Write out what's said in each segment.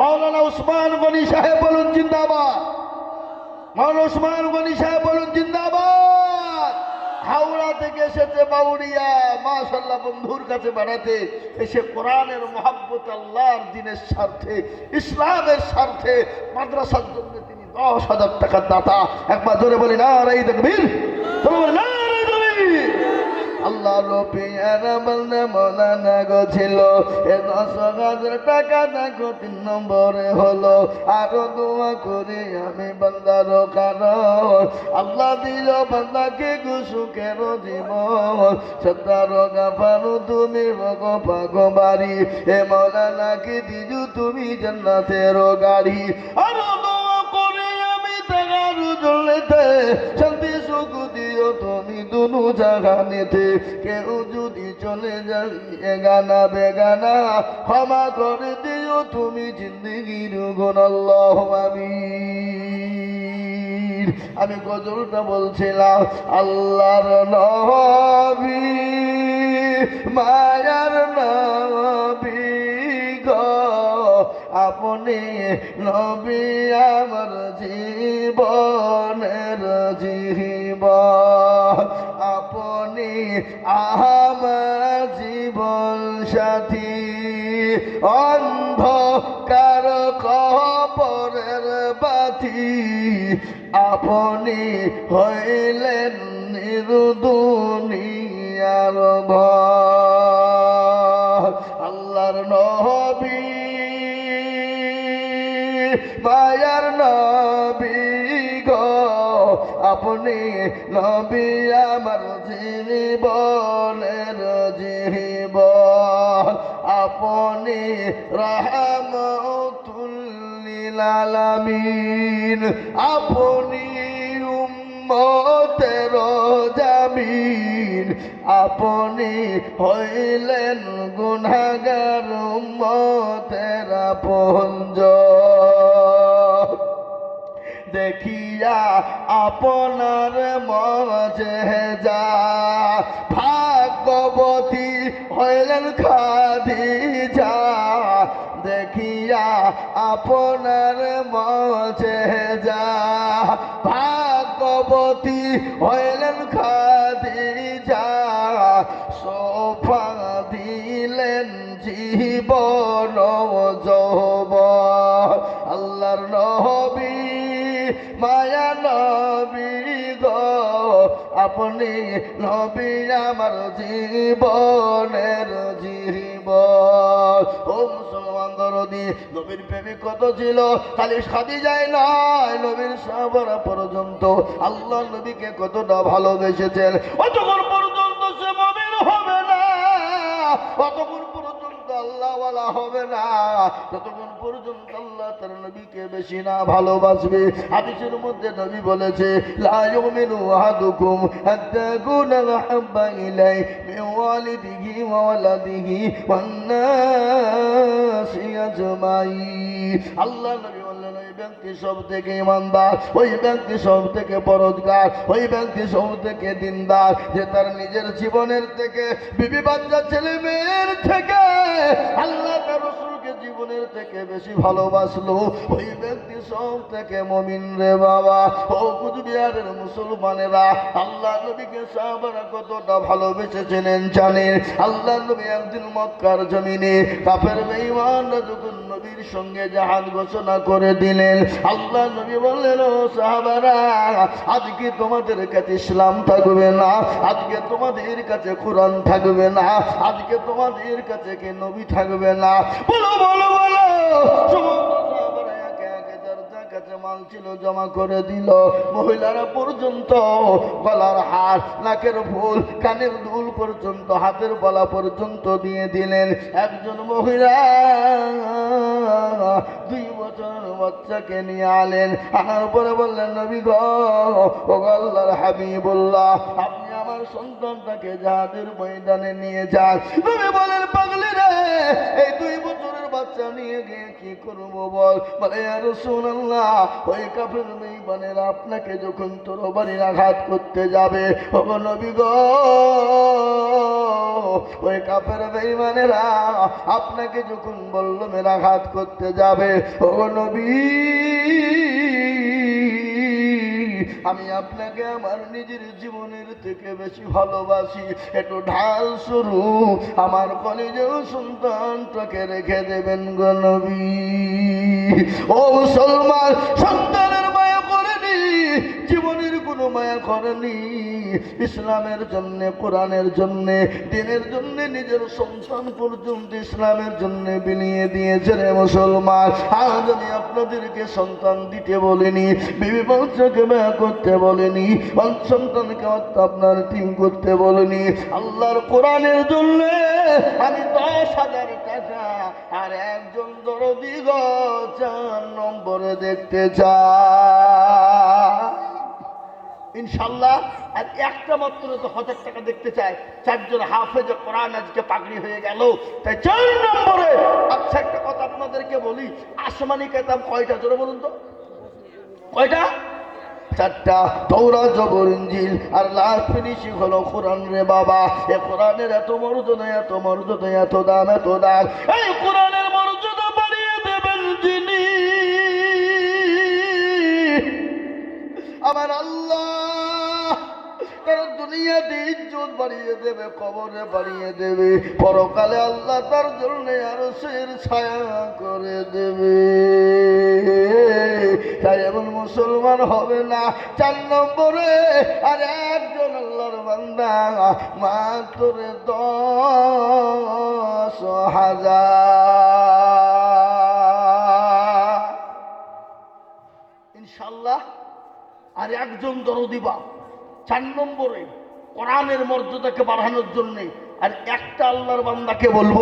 মাওলানা উসমান গনি সাহেব বলুন জিন্দাবাদ। মাওলানা উসমান গনি সাহেব বলুন জিন্দাবাদ। হাওড়া থেকে এসেছে বাউরিয়া মাশাল্লাহ বন্ধুর কাছে বেড়াতে এসে কোরআনের মহাব্বত আল্লাহর দিনের স্বার্থে, ইসলামের স্বার্থে মাদ্রাসার জন্য তিনি দশ হাজার টাকার দাতা। একবার জোরে বলি না রাই দেখবির না আল্লাহ রবিয়ার বলতে মৌলানা গো ছিল। এ দশ হাজার টাকা দেখো, তিন নম্বরে হলো। আরও দোয়া করি আমি বান্দার কারণ। আল্লাহ দিল বান্দাকে গুসুকের জীবন। সত্তার গাফারু, তুমি রগ পাগ বাড়ি। এ মৌলানাকে দিজু তুমি জান্নাতের গাড়ি। আরও করি জ্বলেতে শান্তি সুখ দিও তুমি দুনু জাগানেতে। কেউ যদি চলে যায় এগানা বেগানা ক্ষমা করে দিও তুমি জিন্দগির গুণ। আল্লাহ আমিন। আমি গজলটা বলছিলাম, আল্লাহর নবী, মায়ার নবী। আপনি নবী আমার জীবনের জীব আপনি আমার জীবন সাথী। অন্ধকার কপরের বাতি। আপনি হইলেন নিরুদুনিয়ার ভয় মায়ার নবী গো, আপনি নবী আমার জীবনের জীব আপনি রহমতুল্লিল আলামিন, আপনি উম্মতের জামিন, আপনি হইলেন গুনাগার উম্মতের পঞ্জ দেখিয়া আপনার মজে যা ভাগবতী হইলেন খাদি যা দেখিয়া আপনার মজে যা ভাগবতী হইলেন খাদি যা সোফা দিলেন জীবন মায়া নবী গো, আপনি নবী আমার জীবনের জীব ও মুসলমান দরদি নবীর প্রেমিক কত ছিল? খালি সাদি যায় নয়, নবীর সাবরা পর্যন্ত আল্লাহ নবীকে কতটা ভালোবেসেছেন। অতক্ষণ পর্যন্ত সে মমিন হবে না অতক্ষণ পর্যন্ত আল্লাহওয়ালা হবে না ততক্ষণ পর্যন্ত আল্লাহ তার নবীকে বেশি না ভালোবাসবে। হাদিসের মধ্যে নবী বলেছে আহাদুকুম হাত্তা ইলাই ওয়া ওয়ালাদিহি ওয়ান নাসি আল্লাহ নবী বললেন, ওই ব্যক্তি সব থেকে ইমানদার, ওই ব্যক্তি সব থেকে পরোজগার ওই ব্যক্তি সব থেকে দিনদার, যে তার নিজের জীবনের থেকে বিবি বাচ্চা ছেলে মেয়ের থেকে আল্লাহ তার রসুলকে জীবনের থেকে বেশি ভালোবাসলো। ওই ব্যক্তি সব থেকে মমিন রে বাবা। ও কুচবিহারের মুসলমানেরা আল্লাহ নবীকে সাহাবারা কতটা ভালোবেসেছিলেন জানেন? আল্লাহ নবী একদিন মক্কার জমিনে কাপের বেঈমানরা যখন নবীর সঙ্গে জাহাজ ঘোষণা করে দিলেন আল্লাহ নবী বললেন, ও সাহাবারা, আজকে তোমাদের কাছে ইসলাম থাকবে না, আজকে তোমাদের কাছে কোরআন থাকবে না, আজকে তোমাদের কাছে কে নবী থাকবে না? বলো বলো বলো। মাল ছিল জমা করে দিল মহিলারা পর্যন্ত গলার হার, নাকের ফুল, কানের দুল পর্যন্ত, হাতের বলা পর্যন্ত দিয়ে দিলেন একজন মহিলা। দুই বছর বাচ্চাকে নিয়ে আলেন। আনার পরে বললেন, নবী গো ও আল্লাহর হাবিবুল্লাহ, আপনি আমার সন্তানটাকে জাহাজের ময়দানে নিয়ে যান। নবী বলেন, পাগলি রে, এই দুই বছরের বাচ্চা নিয়ে গিয়ে কি করব বল? বলে আর আল্লাহ ওই কাফের মেইবানের আপনাকে যখন তোর বাড়ির আঘাত করতে যাবে ওগুলো নবী গো, ওই কাপের বেইমানেরা আপনাকে যখন বলল মেরা ঘাত করতে যাবে ও নবী আমি আপনাকে আমার নিজের জীবনের থেকে বেশি ভালোবাসি। একটু ঢাল শুরু। আমার কলেজেও সন্তানটাকে রেখে দেবেন গণবী ও মুসলমান, সন্তানের মায়া করেনি ইসলামের জন্য, কোরআনের জন্য, দিনের জন্য, নিজের সন্তান পর্যন্ত ইসলামের জন্য বিলিয়ে দিয়েছে রে মুসলমান। আজ আমি আপনাদেরকে সন্তান দিতে বলিনি, বিবি বাচ্চাকে ব্যয় করতে বলেনি সন্তানকে আপনার টিম করতে বলেনি। আল্লাহর কোরআনের জন্য আমি দশ হাজার টাকা আর একজন দরদি চার নম্বরে দেখতে চাই। ইনশাল্লাহ, আর একটা মাত্র তো হাজার টাকা দেখতে চায় চারজন হাফেজ কোরআন আজকে পাগড়ি হয়ে গেল। তাই চার নম্বরে আচ্ছা একটা কথা আপনাদেরকে বলি, আসমানি কেতাব কয়টা? জোরে বলুন তো। কয়টা? চারটা। দৌড়া জবর আর লাস্ট ফিনিশিং হলো কোরআন রে বাবা। এ কোরআনের এত মর্যাদা এত মর্যাদা এত দাম এত দাম এই কোরআনের আমার আল্লাহ, তারা দুনিয়াতে ইজ্জত বাড়িয়ে দেবে, কবরে বাড়িয়ে দেবে, পরকালে আল্লাহ তার জন্য আরও সের ছায়া করে দেবে। তাই এমন মুসলমান হবে না, চার নম্বরে আর একজন আল্লাহর বান্দা, মাত্র দশ হাজার। ইনশাল্লাহ আর একজন দরদিবা চার নম্বরে কোরআনের মর্যাদাকে বাড়ানোর জন্য আর একটা আল্লাহর বান্দাকে বলব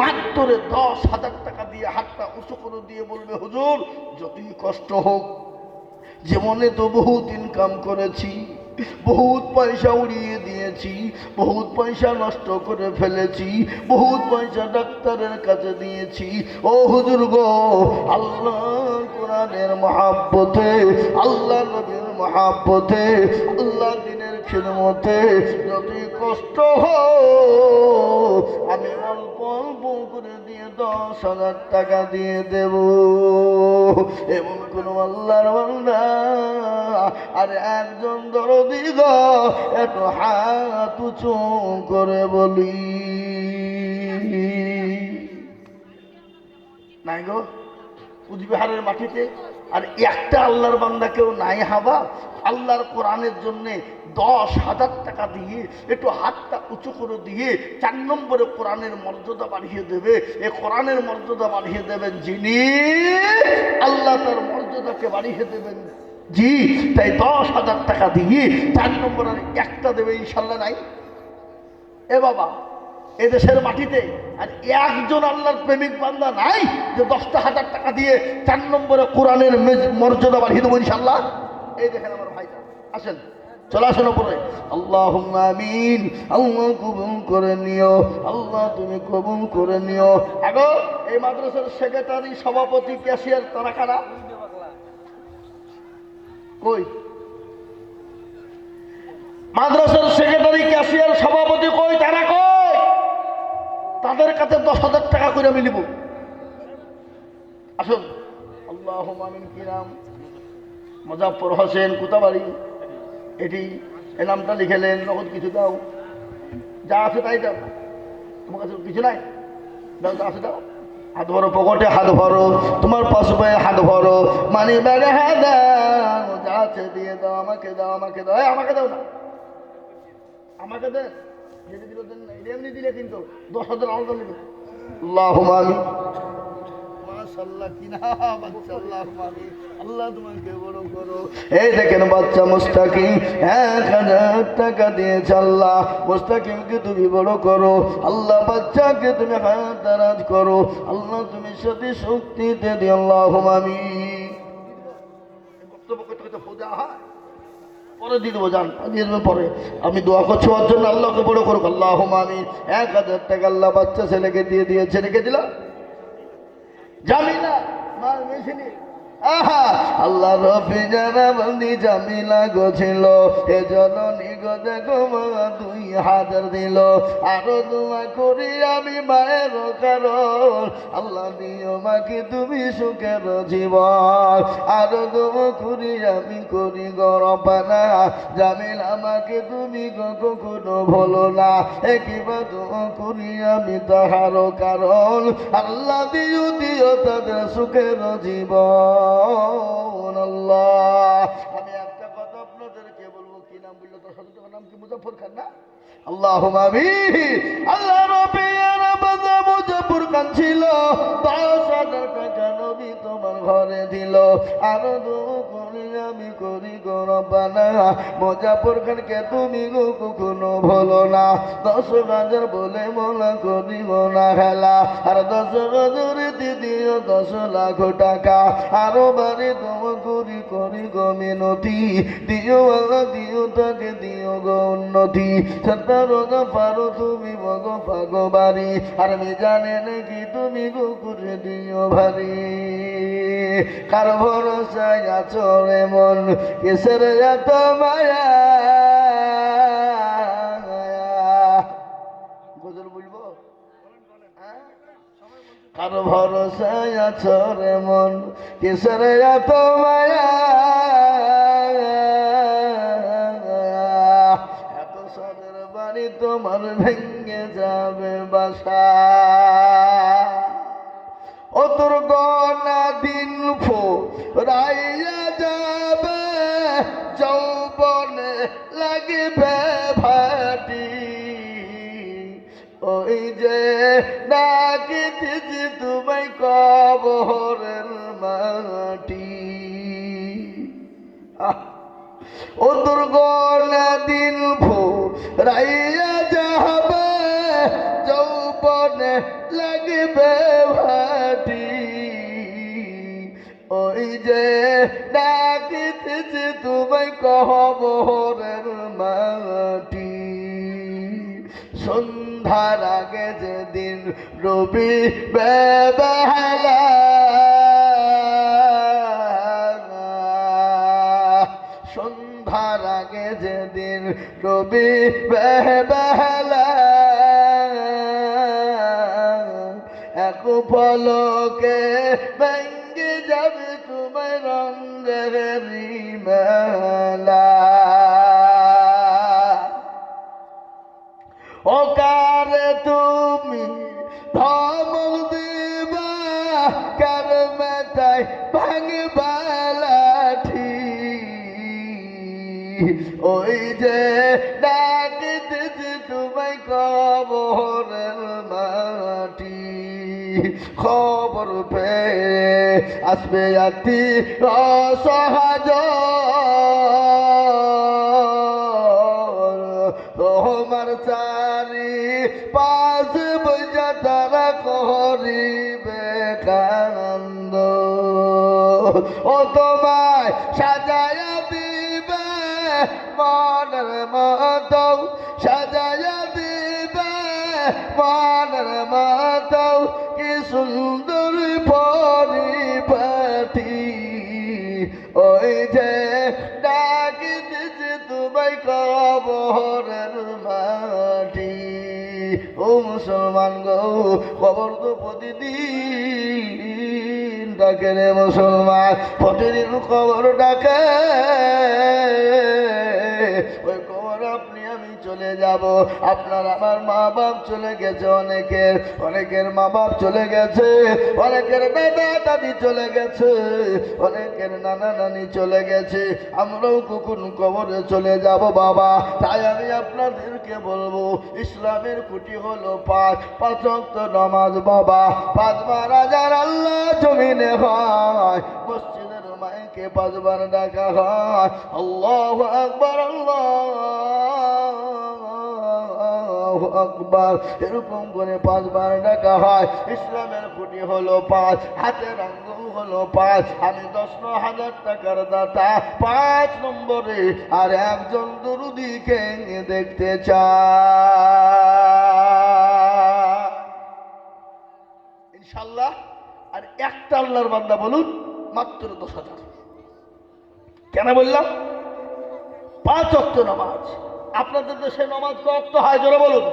মাত্র দশ হাজার টাকা দিয়ে হাতটা উঁচু করে দিয়ে বলবে, হুজুর, যতই কষ্ট হোক, জীবনে তো বহুত ইনকাম করেছি, বহুত পয়সা উড়িয়ে দিয়েছি, বহুত পয়সা নষ্ট করে ফেলেছি, বহুত পয়সা ডাক্তারের কাছে দিয়েছি। ও হুজুর গো আল্লাহ কোরআনের মহাব্বতে, আল্লাহ নবীর মহাব্বতে আল্লাহ দিনের খিদমতে যতই কষ্ট হোক আমি অল্প অল্প করে দিয়ে দশ হাজার টাকা দিয়ে দেব। এমন কোন আল্লাহর আর একজন দরদি এত হাত উঁচু করে বলি। নাই গো কুচবিহারের মাটিতে আর একটা আল্লাহর বান্দা কেউ নাই হাবা? আল্লাহর কোরআনের জন্য দশ হাজার টাকা দিয়ে, একটু হাতটা উঁচু করে দিয়ে চার নম্বরে কোরআনের মর্যাদা বাড়িয়ে দেবে। এ কোরআনের মর্যাদা বাড়িয়ে দেবেন যিনি, আল্লাহ তার মর্যাদাকে বাড়িয়ে দেবেন জি। তাই দশ হাজার টাকা দিয়ে চার নম্বর আর একটা দেবে ইনশাল্লাহ নাই। এ বাবা এদেশের মাটিতে আর একজন আল্লাহর প্রেমিক নাই যে দশটা হাজার টাকা দিয়ে চার নম্বরে কোরআনের ইনশাল্লাহ এই দেখেন আমার ভাইটা। আসেন নিও। আল্লাহ তুমি করে নিও। আগো, এই মাদ্রাসার সেক্রেটারি, সভাপতি, ক্যাশিয়ার কই? মাদ্রাসার সেক্রেটারি, ক্যাশিয়ার, সভাপতি কই? তারা কই? তাদের কাছে দশ হাজার টাকা করে আমি নিব। আসুন। আল্লাহ মামিন কি নাম? মজাফর হোসেন, কুতাবাড়ি। এটি এ নামটা লিখেলেন, নগদ কিছু দাও। যা আছে তাই দাও। তোমার কাছে কিছু নাই? দাও, যা আছে দাও। হাত ভরো পকেটে, হাত ভরো। তোমার পাশে হাত ভরো। মানি ব্যাগে হ্যাঁ দাও। যা আছে দিয়ে দাও, আমাকে দাও আমাকে দাও। আমাকে দাও না। আমাকে দেন যেটা দিল দেন না এটা এমনি দিলে কিন্তু দশ হাজার আলাদা নেবে আল্লাহ আমি মাশাআল্লাহ কি আল্লাহ আমি আল্লাহ করো। এই দেখেন বাচ্চা মুস্তাকিম এক হাজার টাকা দিয়েছে আল্লাহ। মুস্তাকিমকে তুমি বড় করো আল্লাহ বাচ্চাকে তুমি হাত দারাজ করো আল্লাহ তুমি সাথে শক্তিতে দিও আল্লাহ আমি বক্তব্য করতে করতে হয় পরে দিয়ে দেবো যান দিয়ে দেবে পরে। আমি দোয়া করছি ওর জন্য, আল্লাহকে বড় করুক। আল্লাহ আমি এক হাজার টাকা আল্লাহ বাচ্চা ছেলেকে দিয়ে দিয়ে ছেলেকে দিলাম জামিলা, মার মেশিনি। আহা, আল্লাহ রফি জানা বন্দি জামিলা গছিল এ জননী গো দেখো দুই হাজার দিল। আরও দোয়া করি আমি মায়ের কারণ। আল্লাহ দিও মাকে তুমি সুখের জীবন। আরও দোয়া করি আমি করি গরপানা। জামিল আমাকে তুমি কখনো ভুলো না। একইবা দোয়া করি আমি তাহারও কারণ। আল্লাহ দিও দিও তাদের সুখের জীবন। আল্লাহ নাম বলল তার সাথে তোমার নাম কি মুজাফর খান না? আল্লাহ আল্লাহ মুজাফর খান ছিল দশ হাজার টাকা নবী তোমার ঘরে দিল। আরও দু আমি করি গরবানা মুজাফর খানকে তুমি কখনো ভুলো না। দশ হাজার বলে মনে করি না খেলা। আর দশ হাজার দিদিও দশ লাখ টাকা। আরও বাড়ি তোমার করি করি গমে নদী দিও আল্লাহ, দিও তাকে, দিও গো উন্নতি। সত্তর পারো তুমি মগ ভাগ বাড়ি। আর আমি জানে নাকি তুমি গো করে দিও ভারি। কার ভরসায় আছো রে মন কেসের এত মায়া। কার ভরসায় আছো মন? কিসের এত মায়া? এত সাদের বাড়ি তোমার ভেঙে যাবে বাসা। ও তোর গনা দিন ফো রাইয়া ও দুর্গনা দিন ভো রাইয়া যাবে যৌবনে লাগবে ভাটি। ওই যে ডাকিতেছে তোমায় কহবরের মাটি। সন্ধ্যার আগে যেদিন রবি বেলা সন্ধ্যার আগে যেদিন রবি বেলা এক পলকে ভেঙ্গে যাবে তোমার রঙের মেলা ওই যে ডাকিতেছে তোমায় কবরের মাটি। খবর পেয়ে আসবে আতি অসহাজ। তোমার চারি পাঁচ বজা তারা করিবে কানন্দ ও তোমায় সাজায়া মনের মত সাজায়া দিবে। মনের মত কি সুন্দর পরিপাটি। ওই যে ডাকিতেছে তোমায় কবরের মাটি। ও মুসলমান গো, খবর তো প্রতিদিন ডাকে রে মুসলমান, প্রতিদিন খবর ডাকে। ওই খবর আপনি, আমি চলে যাব। আপনার আমার মা বাপ চলে গেছে অনেকের অনেকের মা বাপ চলে গেছে। অনেকের দাদা, দাদি চলে গেছে। অনেকের নানা, নানি চলে গেছে। আমরাও কখন কবরে চলে যাব বাবা? তাই আমি আপনাদেরকে বলব, ইসলামের খুঁটি হলো পাঁচ। পাঁচ নামাজ বাবা। পাঁচ রাজার আল্লাহ জমিনে হয়। মসজিদের মাইকে পাঁচবার ডাকা হয়। আল্লাহ আকবর, আল্লাহ আকবার। এরকম করে পাঁচবার ডাকা হয়। ইসলামের খুঁটি হলো পাঁচ, হাতের আঙ্গুল হলো পাঁচ। আমি দশ হাজার টাকার দাতা, পাঁচ নম্বরে। আর একজন দরুদিকে দেখতে চাই ইনশাল্লাহ। আর একটা আল্লাহর বান্দা বলুন। মাত্র দশ হাজার। কেন বললাম? পাঁচ অক্ট নামাজ। আপনাদের দেশে নমাজ কত হয়? জোরে বলুন।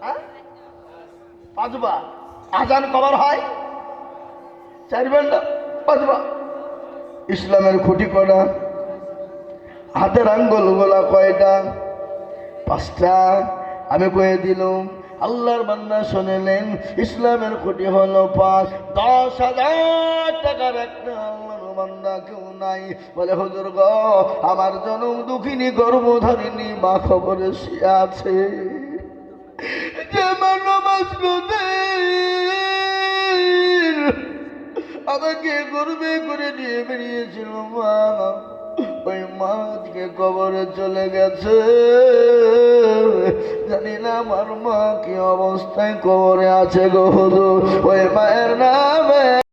হ্যাঁ? পাঁচবার। আজান কবার হয়? চারবার না? পাঁচবার। ইসলামের খুঁটি করা হাতের আঙ্গুল গোলা কয়টা? পাঁচটা। আমি কয়ে দিলাম আল্লাহর বান্দা শুনেলেন, ইসলামের খুঁটি হলো পাঁচ, দশ হাজার টাকার একটা বান্দা কেউ নাই। বলে, হুজুর গ, আমার জনম দুঃখিনী গর্ভধারিণী, মা খবরে সে আছে। যে আমাকে গর্বে করে নিয়ে বেরিয়েছিল মা। ওই মা আজকে কবরে চলে গেছে জানি না আমার মা কি অবস্থায় কবরে আছে গো। ওই মায়ের নামে